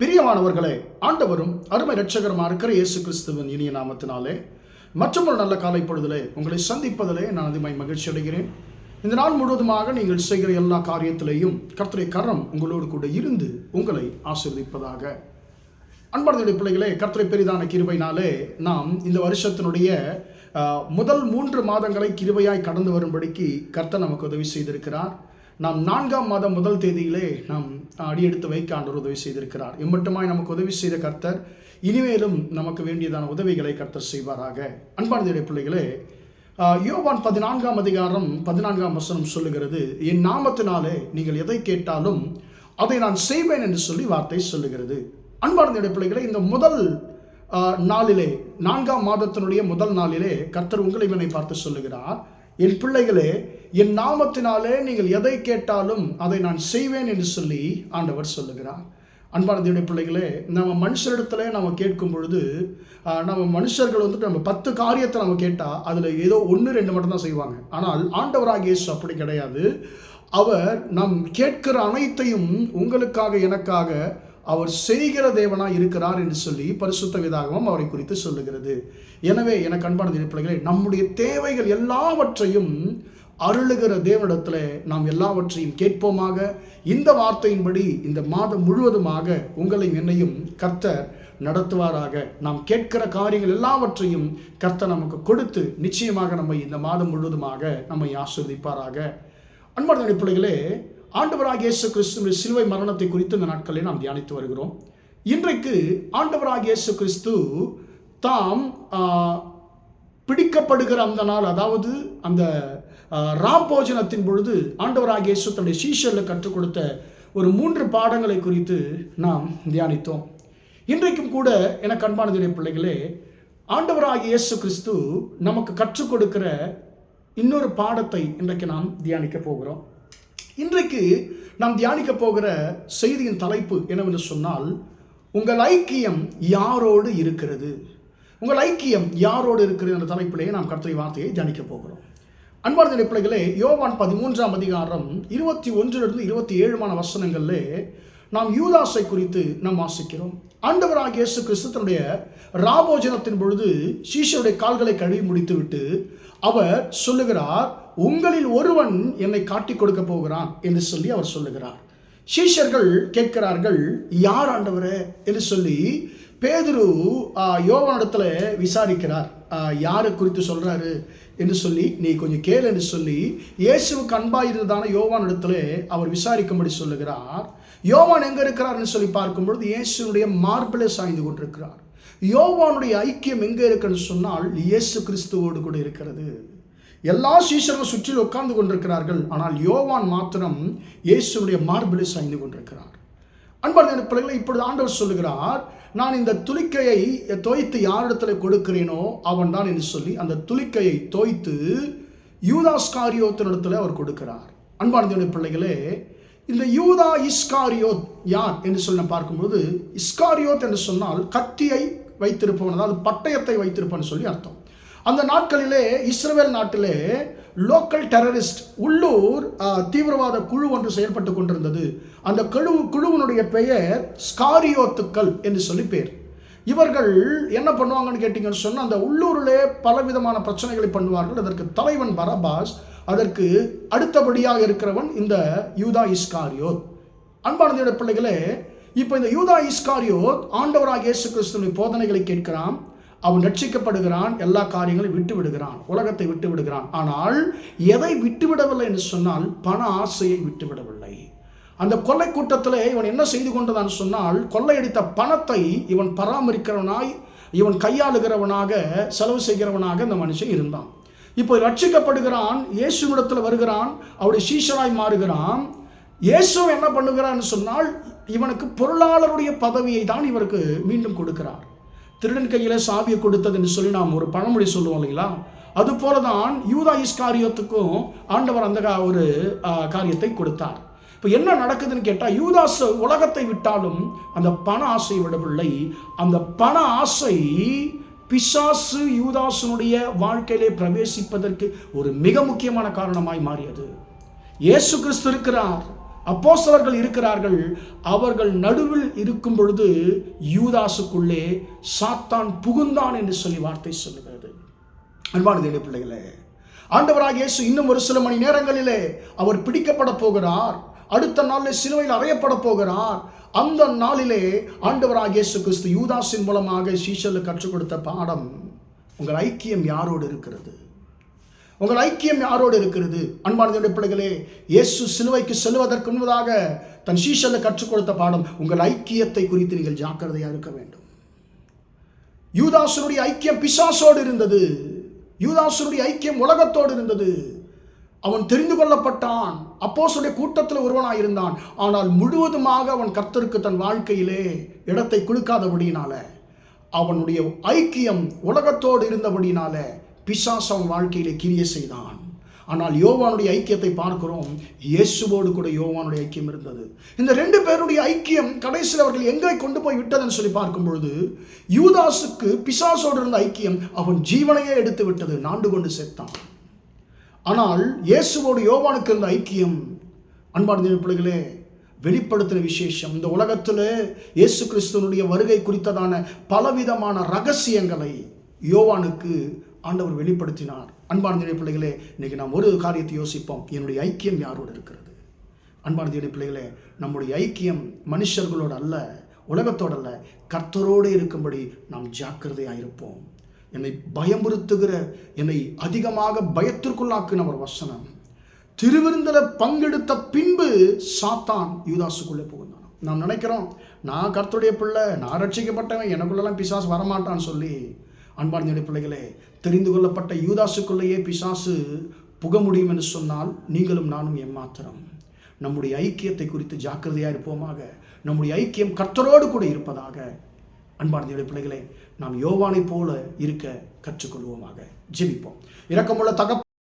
பிரியமானவர்களே ஆண்டவரும் அருமை ரட்சகரமாக இருக்கிற இயேசு கிறிஸ்துவின் இனிய நாமத்தினாலே மற்றும் ஒரு நல்ல காலை பொழுதிலே உங்களை சந்திப்பதிலே நான் அதிகமாய் மகிழ்ச்சி அடைகிறேன். இந்த நாள் முழுவதுமாக நீங்கள் செய்கிற எல்லா காரியத்திலேயும் கர்த்தரை கரம் உங்களோடு கூட இருந்து உங்களை ஆசிர்வதிப்பதாக. அன்பர்களுடைய பிள்ளைகளே கர்த்தரை பெரிதான கிருபைனாலே நாம் இந்த வருஷத்தினுடைய முதல் மூன்று மாதங்களை கிருபையாய் கடந்து வரும்படிக்கு கர்த்தர் நமக்கு உதவி செய்திருக்கிறார். நாம் நான்காம் மாதம் முதல் தேதியிலே நாம் அடியெடுத்து வைக்க ஆண்டவர் உதவி செய்திருக்கிறார். இம்மட்டுமாய் நமக்கு உதவி செய்த கர்த்தர் இனிமேலும் நமக்கு வேண்டியதான உதவிகளை கர்த்தர் செய்வாராக. அன்பானதுடைய பிள்ளைகளே யோவான் பதினான்காம் அதிகாரம் பதினான்காம் வசனம் சொல்லுகிறது என் நாமத்தினாலே நீங்கள் எதை கேட்டாலும் அதை நான் செய்வேன் என்று சொல்லி வார்த்தை சொல்லுகிறது. அன்பார்ந்த பிள்ளைகளை இந்த முதல் நாளிலே நான்காம் மாதத்தினுடைய முதல் நாளிலே கர்த்தர் உங்களை இவனை பார்த்து சொல்லுகிறார். என் பிள்ளைகளே என் நாமத்தினாலே நீங்கள் எதை கேட்டாலும் அதை நான் செய்வேன் என்று சொல்லி ஆண்டவர் சொல்லுகிறார். அன்பான தேவனுடைய பிள்ளைகளே நம்ம மனுஷரிடத்துல நம்ம கேட்கும் பொழுது நம்ம மனுஷர்கள் வந்துட்டு நம்ம பத்து காரியத்தை நம்ம கேட்டால் அதில் ஏதோ ஒன்று ரெண்டு மட்டும் தான் செய்வாங்க. ஆனால் ஆண்டவராக இயேசு அப்படி கிடையாது. அவர் நாம் கேட்கிற அனைத்தையும் உங்களுக்காக எனக்காக அவர் செய்கிற தேவனாக இருக்கிறார் என்று சொல்லி பரிசுத்த விதாகமம் அவரை குறித்து சொல்லுகிறது. எனவே எனக்கு அன்பான தேவ நம்முடைய தேவைகள் எல்லாவற்றையும் அருளுகிற தேவனிடத்தில் நாம் எல்லாவற்றையும் கேட்போமாக. இந்த வார்த்தையின்படி இந்த மாதம் முழுவதுமாக உங்களையும் என்னையும் கர்த்தர் நடத்துவாராக. நாம் கேட்கிற காரியங்கள் எல்லாவற்றையும் கர்த்தர் நமக்கு கொடுத்து நிச்சயமாக நம்மை இந்த மாதம் முழுவதுமாக நம்மை ஆஸ்வதிப்பாராக அன்பான பிள்ளைகளே ஆண்டவராக இயேசு கிறிஸ்துவின் சிலுவை மரணத்தை குறித்து இந்த நாட்களில் நாம் தியானித்து வருகிறோம். இன்றைக்கு ஆண்டவராக இயேசு கிறிஸ்து தாம் பிடிக்கப்படுகிற அந்த நாள் அதாவது அந்த ராபோஜனத்தின் பொழுது ஆண்டவராக இயேசு தன்னுடைய சீஷரில் கற்றுக் கொடுத்த ஒரு மூன்று பாடங்களை குறித்து நாம் தியானித்தோம். இன்றைக்கும் கூட எனக்கு அன்பானதுடைய பிள்ளைகளே ஆண்டவராக இயேசு கிறிஸ்து நமக்கு கற்றுக் கொடுக்கிற இன்னொரு பாடத்தை இன்றைக்கு நாம் தியானிக்க போகிறோம். இன்றைக்கு நாம் தியானிக்க போகிற செய்தியின் தலைப்பு என்னவென்று சொன்னால் உங்கள் ஐக்கியம் யாரோடு இருக்கிறது? உங்கள் ஐக்கியம் யாரோடு இருக்கிறது என்ற தலைப்பிலேயே நாம் கர்த்தரை வார்த்தையை தியானிக்க போகிறோம். அன்பார்ந்த பிள்ளைகளே யோவான் பதிமூன்றாம் அதிகாரம் இருபத்தி ஒன்றிலிருந்து இருபத்தி ஏழுமான வசனங்களிலே நாம் யூதாஸை குறித்து நாம் வாசிக்கிறோம். ஆண்டவராக இயேசு கிறிஸ்து தன்னுடைய ராபோஜனத்தின் பொழுது சீஷருடைய கால்களை கழுவி முடித்துவிட்டு அவர் சொல்லுகிறார் உங்களில் ஒருவன் என்னை காட்டிக் கொடுக்க போகிறான் என்று சொல்லி அவர் சொல்லுகிறார். சீஷர்கள் கேட்கிறார்கள் யார் ஆண்டவர்? என்று சொல்லி பேதுரு ஆ, விசாரிக்கிறார். யாரை குறித்து சொல்கிறாரு என்று சொல்லி நீ கொஞ்சம் கேளு என்று சொல்லி இயேசுவுக்கு அன்பாயிருந்ததான யோவான் இடத்துல அவர் விசாரிக்கும்படி சொல்லுகிறார். யோவான் எங்க இருக்கிறார்னு சொல்லி பார்க்கும்பொழுது இயேசுனுடைய மார்பிளே சாய்ந்து கொண்டிருக்கிறார். யோவானுடைய ஐக்கியம் எங்கே இருக்குன்னு சொன்னால் இயேசு கிறிஸ்துவோடு கூட இருக்கிறது. எல்லா சீசரும் சுற்றில் உட்கார்ந்து கொண்டிருக்கிறார்கள். ஆனால் யோவான் மாத்திரம் இயேசுடைய மார்பிளை சாய்ந்து கொண்டிருக்கிறார். அன்பார்ந்த பிள்ளைகளை இப்பொழுது ஆண்டவர் சொல்லுகிறார் நான் இந்த துளிக்கையை தோய்த்து யாரிடத்துல கொடுக்கிறேனோ அவன் தான் என்று சொல்லி அந்த துளிக்கையை தோய்த்து யூதாஸ்காரியோத்தினிடத்தில் அவர் கொடுக்கிறார். அன்பார்ந்த பிள்ளைகளே இந்த யூதா இஸ்காரியோத் யார் என்று சொல்லி பார்க்கும்போது இஸ்காரியோத் என்று சொன்னால் கத்தியை வைத்திருப்பவன் அதாவது பட்டயத்தை வைத்திருப்பவன் சொல்லி அர்த்தம். அந்த நாட்களிலே இஸ்ரேல் நாட்டிலே லோக்கல் டெரரிஸ்ட் உள்ளூர் தீவிரவாத குழு ஒன்று செயல்பட்டு கொண்டிருந்தது. அந்த குழு குழுவினுடைய பெயர் ஸ்காரியோத்துக்கள் என்று சொல்லி பேர். இவர்கள் என்ன பண்ணுவாங்கன்னு கேட்டிங்கன்னு சொன்னால் அந்த உள்ளூரிலே பலவிதமான பிரச்சனைகளை பண்ணுவார்கள். அதற்கு தலைவன் பரபாஸ் அதற்கு அடுத்தபடியாக இருக்கிறவன் இந்த யூதா இஸ்காரியோத். அன்பானதையோட பிள்ளைகளே இப்போ இந்த யூதா இஸ்காரியோத் ஆண்டவராக இயேசு கிறிஸ்துவின் போதனைகளை கேட்கிறான். அவன் ரட்சிக்கப்படுகிறான் எல்லா காரியங்களையும் விட்டு விடுகிறான் உலகத்தை விட்டு விடுகிறான் ஆனால் எதை விட்டு விடவில்லை என்று சொன்னால் பண ஆசையை விட்டு விடவில்லை அந்த கொள்ளை கூட்டத்தில் இவன் என்ன செய்து கொண்டதான் சொன்னால் கொள்ளையடித்த பணத்தை இவன் பராமரிக்கிறவனாய் இவன் கையாளுகிறவனாக செலவு செய்கிறவனாக இந்த மனுஷன் இருந்தான். இப்போ ரட்சிக்கப்படுகிறான் இயேசுவிடத்தில் வருகிறான் அவருடைய சீஷராய் மாறுகிறான். இயேசு என்ன பண்ணுகிறான்னு சொன்னால் இவனுக்கு பொருளாளருடைய பதவியை தான் இவருக்கு மீண்டும் கொடுக்கிறார். திருடன் கையில் சாவியை கொடுத்ததுன்னு சொல்லி நாம் ஒரு பழமொழி சொல்லுவோம் இல்லைங்களா? அதுபோல தான் யூதா இஸ்காரியத்துக்கும் ஆண்டவர் அந்த ஒரு காரியத்தை கொடுத்தார். இப்போ என்ன நடக்குதுன்னு கேட்டால் யூதாஸ் உலகத்தை விட்டாலும் அந்த பண ஆசை விடவில்லை. அந்த பண ஆசை பிசாசு யூதாசனுடைய வாழ்க்கையிலே பிரவேசிப்பதற்கு ஒரு மிக முக்கியமான காரணமாய் மாறியது. இயேசு கிறிஸ்து இருக்கிறார். அப்போஸ்தலர்கள் இருக்கிறார்கள் அவர்கள் நடுவில் இருக்கும் பொழுது யூதாசுக்குள்ளே சாத்தான் புகுந்தான் என்று சொல்லி வார்த்தை சொல்லுகிறது. அன்பான தேடி பிள்ளைகளே ஆண்டவராக இயேசு இன்னும் ஒரு சில மணி நேரங்களிலே அவர் பிடிக்கப்பட போகிறார். அடுத்த நாளில் சிலுவையில் அறையப்பட போகிறார். அந்த நாளிலே ஆண்டவராக இயேசு கிறிஸ்து யூதாஸின் மூலமாக சீஷலுக்கு கற்றுக் கொடுத்த பாடம் உங்கள் ஐக்கியம் யாரோடு இருக்கிறது? உங்கள் ஐக்கியம் யாரோடு இருக்கிறது? அன்பான பிள்ளைகளே இயேசு சிலுவைக்கு செல்வதற்கு முன்பதாக தன் சீஷலுக்கு கற்றுக் கொடுத்த பாடம் உங்கள் ஐக்கியத்தை குறித்து நீங்கள் ஜாக்கிரதையாக இருக்க வேண்டும். யூதாசனுடைய ஐக்கியம் பிசாசோடு இருந்தது. யூதாசனுடைய ஐக்கியம் உலகத்தோடு இருந்தது. அவன் தெரிந்து கொள்ளப்பட்டான். அப்போஸ்தலருடைய கூட்டத்தில் ஒருவனாக இருந்தான். ஆனால் முழுவதுமாக அவன் கர்த்தருக்கு தன் வாழ்க்கையிலே இடத்தை கொடுக்காதபடியினால அவனுடைய ஐக்கியம் உலகத்தோடு இருந்தபடினால பிசாஸ் அவன் வாழ்க்கையிலே கிரிய செய்தான். ஆனால் யோவானுடைய ஐக்கியத்தை பார்க்கிறோம் இயேசுவோடு கூட யோவானுடைய ஐக்கியம் இருந்தது. இந்த ரெண்டு பேருடைய ஐக்கியம் கடைசியில் அவர்கள் எங்கே கொண்டு போய் விட்டதுன்னு சொல்லி பார்க்கும் பொழுது யூதாசுக்கு பிசாசோடு இருந்த ஐக்கியம் அவன் ஜீவனையே எடுத்து விட்டது நாண்டு கொண்டு செத்தான் ஆனால் இயேசுவோடு யோவானுக்கு இருந்த ஐக்கியம் அன்பான பிள்ளைகளே வெளிப்படுத்தின விசேஷம். இந்த உலகத்தில் இயேசு கிறிஸ்துவனுடைய வருகை குறித்ததான பலவிதமான ரகசியங்களை யோவானுக்கு ஆண்டவர் வெளிப்படுத்தினார். அன்பான பிள்ளைகளே இன்னைக்கு நாம் ஒரு காரியத்தை யோசிப்போம். என்னுடைய ஐக்கியம் யாரோடு இருக்கிறது? அன்பான பிள்ளைகளே நம்முடைய ஐக்கியம் மனுஷர்களோடு அல்ல உலகத்தோடு அல்ல. கர்த்தரோடு இருக்கும்படி நாம் ஜாக்கிரதையாக இருப்போம். என்னை பயமுறுத்துகிற என்னை அதிகமாக பயத்திற்குள்ளாக்குன ஒரு வசனம். திருவிருந்தில் பங்கெடுத்த பின்பு சாத்தான் யூதாசுக்குள்ளே புகுந்தான். நாம் நினைக்கிறோம் நான் கர்த்தருடைய பிள்ளை நான் ரட்சிக்கப்பட்டவன் எனக்குள்ளெல்லாம் பிசாஸ் வரமாட்டான்னு சொல்லி. அன்பார்ந்த பிள்ளைகளே தெரிந்து கொள்ளப்பட்ட யூதாசுக்குள்ளேயே பிசாசு புக முடியும் என்று சொன்னால் நீங்களும் நானும் ஏமாத்திரம் நம்முடைய ஐக்கியத்தை குறித்து ஜாக்கிரதையாக இருப்போமாக. நம்முடைய ஐக்கியம் கர்த்தரோடு கூட இருப்பதாக. அன்பார்ந்த பிள்ளைகளே நாம் யோவானை போல இருக்க கற்றுக்கொள்வோமாக. ஜெபிப்போம். இரக்கமுள்ள தகப்ப